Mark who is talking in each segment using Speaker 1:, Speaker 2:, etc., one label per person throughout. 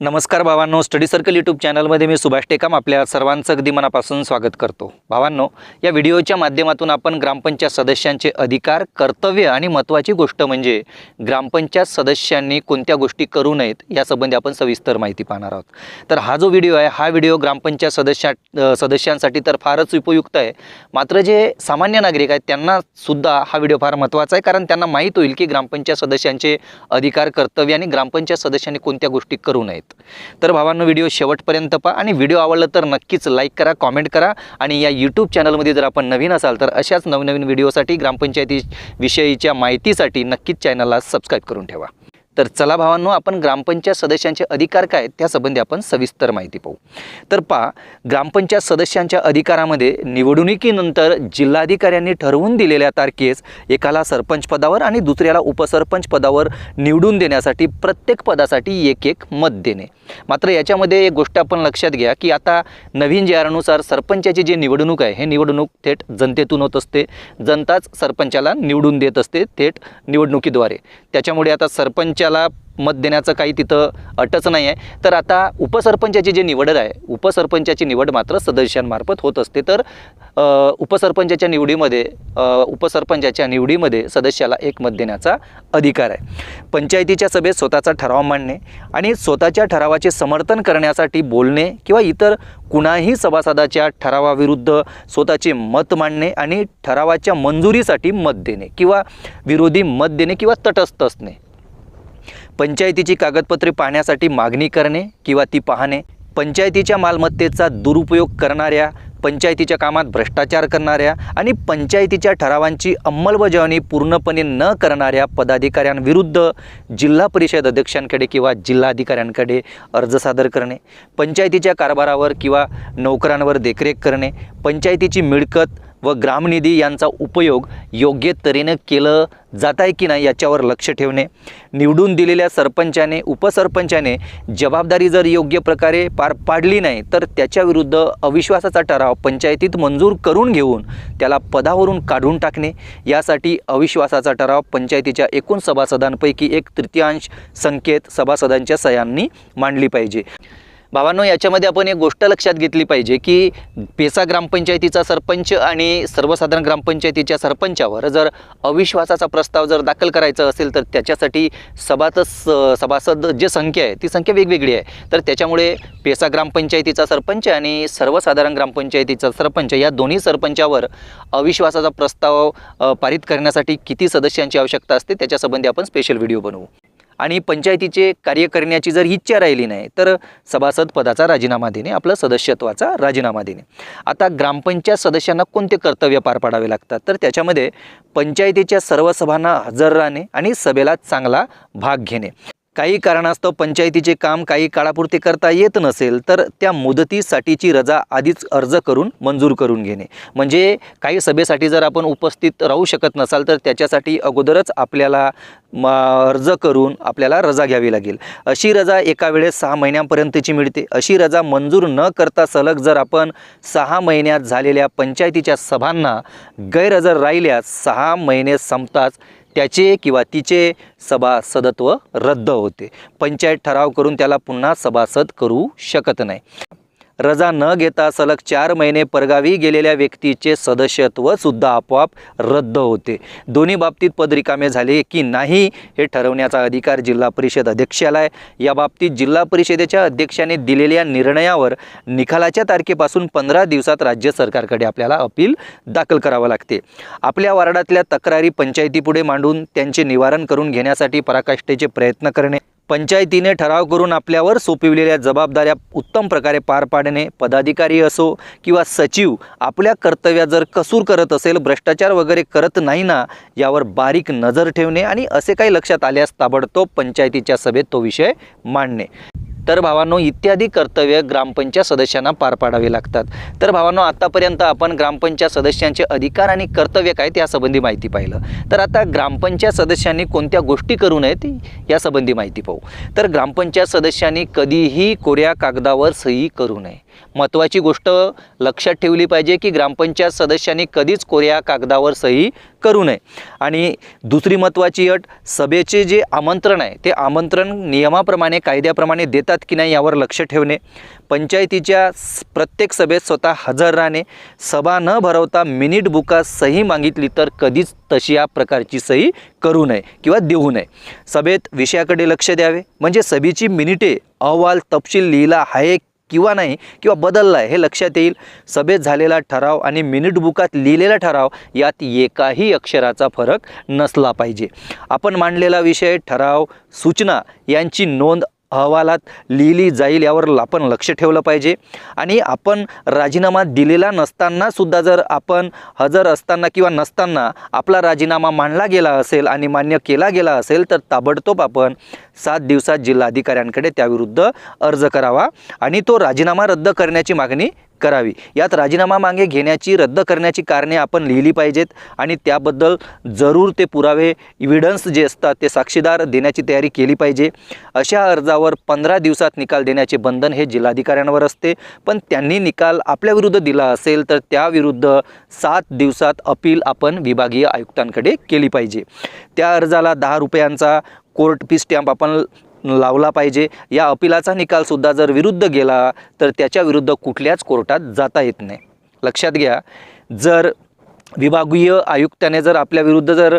Speaker 1: नमस्कार भावांनो. Study circle YouTube चॅनलमध्ये मी सुभाष टेकाम आपल्या सर्वांचं अगदी मनापासून स्वागत करतो. भावांनो या व्हिडिओच्या माध्यमातून आपण ग्रामपंचायत सदस्यांचे अधिकार कर्तव्य आणि महत्त्वाची गोष्ट म्हणजे ग्रामपंचायत सदस्यांनी कोणत्या गोष्टी करू नयेत यासंबंधी आपण सविस्तर माहिती पाहणार आहोत. तर हा जो व्हिडिओ आहे हा व्हिडिओ ग्रामपंचायत सदस्या सदस्यांसाठी तर फारच उपयुक्त आहे. मात्र जे सामान्य नागरिक आहेत त्यांनासुद्धा हा व्हिडिओ फार महत्त्वाचा आहे कारण त्यांना माहीत होईल की ग्रामपंचायत सदस्यांचे अधिकार कर्तव्य आणि ग्रामपंचायत सदस्यांनी कोणत्या गोष्टी करू नयेत. तर भावांनो व्हिडिओ शेवटपर्यंत पहा आणि व्हिडिओ आवडला तर नक्कीच लाईक करा कॉमेंट करा आणि या यूट्यूब चॅनलमध्ये जर आपण नवीन असाल तर अशाच नवनवीन व्हिडिओसाठी ग्रामपंचायती विषयीच्या माहितीसाठी नक्कीच चॅनलला सबस्क्राईब करून ठेवा. तर चला भावांनो आपण ग्रामपंचायत सदस्यांचे अधिकार काय आहेत त्यासंबंधी आपण सविस्तर माहिती पाहू. तर पहा ग्रामपंचायत सदस्यांच्या अधिकारामध्ये निवडणुकीनंतर जिल्हाधिकाऱ्यांनी ठरवून दिलेल्या तारखेस एकाला सरपंच पदावर आणि दुसऱ्याला उपसरपंच पदावर निवडून देण्यासाठी प्रत्येक पदासाठी एक एक मत देणे. मात्र याच्यामध्ये एक गोष्ट आपण लक्षात घ्या की आता नवीन जे सरपंचाची जी निवडणूक आहे हे निवडणूक थेट जनतेतून होत असते. जनताच सरपंचाला निवडून देत असते थेट निवडणुकीद्वारे. त्याच्यामुळे आता सरपंच त्याला मत देण्याचं काही तिथं अटच नाही आहे तर आता उपसरपंचाची जी निवड आहे उपसरपंचाची निवड मात्र सदस्यांमार्फत होत असते. तर उपसरपंचाच्या निवडीमध्ये उपसरपंचाच्या निवडीमध्ये सदस्याला एक मत देण्याचा अधिकार आहे. पंचायतीच्या सभेत स्वतःचा ठराव मांडणे आणि स्वतःच्या ठरावाचे समर्थन करण्यासाठी बोलणे किंवा इतर कुणाही सभासदाच्या ठरावाविरुद्ध स्वतःचे मत मांडणे आणि ठरावाच्या मंजुरीसाठी मत देणे किंवा विरोधी मत देणे किंवा तटस्थ असणे. पंचायतीची कागदपत्रे पाहण्यासाठी मागणी करणे किंवा ती पाहणे पंचायतीच्या मालमत्तेचा दुरुपयोग करणाऱ्या पंचायतीच्या कामात भ्रष्टाचार करणाऱ्या आणि पंचायतीच्या ठरावांची अंमलबजावणी पूर्णपणे न करणाऱ्या पदाधिकाऱ्यांविरुद्ध जिल्हा परिषद अध्यक्षांकडे किंवा जिल्हाधिकाऱ्यांकडे अर्ज सादर करणे पंचायतीच्या कारभारावर किंवा नोकरांवर देखरेख करणे पंचायतीची मिळकत व ग्रामनिधी यांचा उपयोग योग्य तऱ्हेनं केलं जात आहे की नाही याच्यावर लक्ष ठेवणे. निवडून दिलेल्या सरपंचाने उपसरपंचाने जबाबदारी जर योग्य प्रकारे पार पाडली नाही तर त्याच्याविरुद्ध अविश्वासाचा ठराव पंचायतीत मंजूर करून घेऊन त्याला पदावरून काढून टाकणे. यासाठी अविश्वासाचा ठराव पंचायतीच्या एकूण सभासदांपैकी एक तृतीयांश संख्येत सभासदांच्या सह्यांनी मांडली पाहिजे. भावांनो याच्यामध्ये आपण एक गोष्ट लक्षात घेतली पाहिजे की पेसा ग्रामपंचायतीचा सरपंच आणि सर्वसाधारण ग्रामपंचायतीच्या सरपंचावर जर अविश्वासाचा प्रस्ताव जर दाखल करायचा असेल तर त्याच्यासाठी सभात सभासद जे संख्या आहे ती संख्या वेगवेगळी आहे. तर त्याच्यामुळे पेसा ग्रामपंचायतीचा सरपंच आणि सर्वसाधारण ग्रामपंचायतीचा सरपंच या दोन्ही सरपंचावर अविश्वासाचा प्रस्ताव पारित करण्यासाठी किती सदस्यांची आवश्यकता असते त्याच्यासंबंधी आपण स्पेशल व्हिडिओ बनवू. आणि पंचायतीचे कार्य करण्याची जर इच्छा राहिली नाही तर सभासद पदाचा राजीनामा देणे आपलं सदस्यत्वाचा राजीनामा देणे. आता ग्रामपंचायत सदस्यांना कोणते कर्तव्य पार पाडावे लागतात? तर त्याच्यामध्ये पंचायतीच्या सर्व सभांना हजर राहणे आणि सभेला चांगला भाग घेणे. काही कारणास्तव पंचायतीचे काम काही काळापुरते करता येत नसेल तर त्या मुदतीसाठीची रजा आधीच अर्ज करून मंजूर करून घेणे. म्हणजे काही सभेसाठी जर आपण उपस्थित राहू शकत नसाल तर त्याच्यासाठी अगोदरच आपल्याला म अर्ज करून आपल्याला रजा घ्यावी लागेल. अशी रजा एका वेळेस सहा महिन्यांपर्यंतची मिळते. अशी रजा मंजूर न करता सलग जर आपण सहा महिन्यात झालेल्या पंचायतीच्या सभांना गैरहजर राहिल्यास सहा महिने संपताच त्याचे किंवा तिचे सभासदत्व रद्द होते. पंचायत ठराव करून त्याला पुन्हा सभासद करू शकत नाही. रजा न घेता सलग चार महिने परगावी गेलेल्या व्यक्तीचे सदस्यत्व सुद्धा आपोआप रद्द होते. दोन्ही बाबतीत पद रिकामे झाले की नाही हे ठरवण्याचा अधिकार जिल्हा परिषद अध्यक्षाला आहे. या बाबतीत जिल्हा परिषदेच्या अध्यक्षाने दिलेल्या निर्णयावर निकालाच्या तारखेपासून पंधरा दिवसात राज्य सरकारकडे आपल्याला अपील दाखल करावं लागते. आपल्या वार्डातल्या तक्रारी पंचायतीपुढे मांडून त्यांचे निवारण करून घेण्यासाठी पराकाष्ठेचे प्रयत्न करणे पंचायतीने ठराव करून आपल्यावर सोपविलेल्या जबाबदाऱ्या उत्तम प्रकारे पार पाडणे पदाधिकारी असो किंवा सचिव आपल्या कर्तव्यात जर कसूर करत असेल भ्रष्टाचार वगैरे करत नाही ना यावर बारीक नजर ठेवणे आणि असे काही लक्षात आल्यास ताबडतोब पंचायतीच्या सभेत तो विषय मांडणे. तर भावांनो इत्यादी कर्तव्य ग्रामपंचायत सदस्यांना पार पाडावे लागतात. तर भावांनो आत्तापर्यंत आपण ग्रामपंचायत सदस्यांचे अधिकार आणि कर्तव्य काय त्यासंबंधी माहिती पाहिलं. तर आता ग्रामपंचायत सदस्यांनी कोणत्या गोष्टी करू नयेत यासंबंधी माहिती पाहू. तर ग्रामपंचायत सदस्यांनी कधीही कोऱ्या कागदावर सही करू नये. महत्त्वाची गोष्ट लक्षात ठेवली पाहिजे की ग्रामपंचायत सदस्यांनी कधीच कोऱ्या कागदावर सही करू नये. आणि दुसरी महत्त्वाची अट सभेचे जे आमंत्रण आहे ते आमंत्रण नियमाप्रमाणे कायद्याप्रमाणे देतात होतात की नाही यावर लक्ष ठेवणे. पंचायतीच्या प्रत्येक सभेत स्वतः हजर राहणे. सभा न भरवता मिनिट बुकात सही मागितली तर कधीच तशी या प्रकारची सही करू नये किंवा देऊ नये. सभेत विषयाकडे लक्ष द्यावे. म्हणजे सभेची मिनिटे अहवाल तपशील लिहिला आहे किंवा नाही किंवा बदलला आहे हे लक्षात येईल. सभेत झालेला ठराव आणि मिनिट बुकात लिहिलेला ठराव यात एकाही अक्षराचा फरक नसला पाहिजे. आपण मांडलेला विषय ठराव सूचना यांची नोंद अहवालात लिहिली जाईल यावर आपण लक्ष ठेवलं पाहिजे. आणि आपण राजीनामा दिलेला नसताना सुद्धा जर आपण हजर असताना किंवा नसताना आपला राजीनामा मांडला गेला असेल आणि मान्य केला गेला असेल तर ताबडतोब आपण सात दिवसात जिल्हाधिकाऱ्यांकडे त्याविरुद्ध अर्ज करावा. आणि तो राजीनामा रद्द करण्याची मागणी करावी. यात राजीनामा मागे घेण्याची रद्द करण्याची कारणे आपण लिहिली पाहिजेत आणि त्याबद्दल जरूर ते पुरावे इव्हिडन्स जे असतात ते साक्षीदार देण्याची तयारी केली पाहिजे. अशा अर्जावर पंधरा दिवसात निकाल देण्याचे बंधन हे जिल्हाधिकाऱ्यांवर असते. पण त्यांनी निकाल आपल्याविरुद्ध दिला असेल तर त्याविरुद्ध सात दिवसात अपील आपण विभागीय आयुक्तांकडे केली पाहिजे. त्या अर्जाला दहा रुपयांचा कोर्ट फी स्टॅम्प आपण लावला पाहिजे. या अपिलाचा निकालसुद्धा जर विरुद्ध गेला तर त्याच्या विरुद्ध कुठल्याच कोर्टात जाता येत नाही. लक्षात घ्या जर विभागीय आयुक्ताने जर आपल्या विरुद्ध जर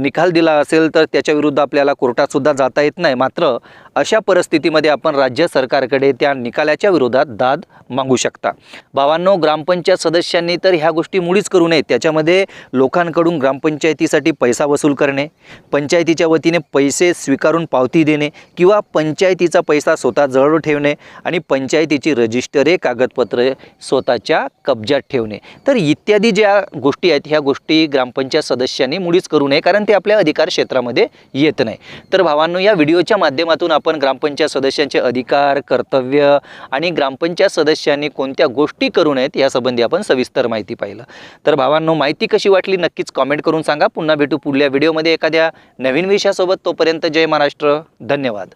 Speaker 1: निकाल दिला असेल तर त्याच्या विरुद्ध आपल्याला कोर्टातसुद्धा जाता येत नाही. मात्र अशा परिस्थितीमध्ये आपण राज्य सरकारकडे त्या निकालाच्या विरोधात दाद मागू शकता. भावांनो ग्रामपंचायत सदस्यांनी तर ह्या गोष्टी मुळीच करू नयेत. त्याच्यामध्ये लोकांकडून ग्रामपंचायतीसाठी पैसा वसूल करणे पंचायतीच्या वतीने पैसे स्वीकारून पावती देणे किंवा पंचायतीचा पैसा स्वतः जवळ ठेवणे आणि पंचायतीची रजिस्टरे कागदपत्रे स्वतःच्या कब्जात ठेवणे. तर इत्यादी ज्या गोष्टी आहेत ह्या गोष्टी ग्रामपंचायत सदस्यांनी मुळीच करू नये कारण ते आपल्या अधिकार क्षेत्रामध्ये येत नाही. तर भावांनो या व्हिडिओच्या माध्यमातून आपण आपण ग्रामपंचायत सदस्यांचे अधिकार कर्तव्य आणि ग्रामपंचायत सदस्यांनी कोणत्या गोष्टी करू नयेत यासंबंधी आपण सविस्तर माहिती पाहिलं. तर भावांनो माहिती कशी वाटली नक्कीच कॉमेंट करून सांगा. पुन्हा भेटू पुढल्या व्हिडिओमध्ये एखाद्या नवीन विषयासोबत. तोपर्यंत जय महाराष्ट्र. धन्यवाद.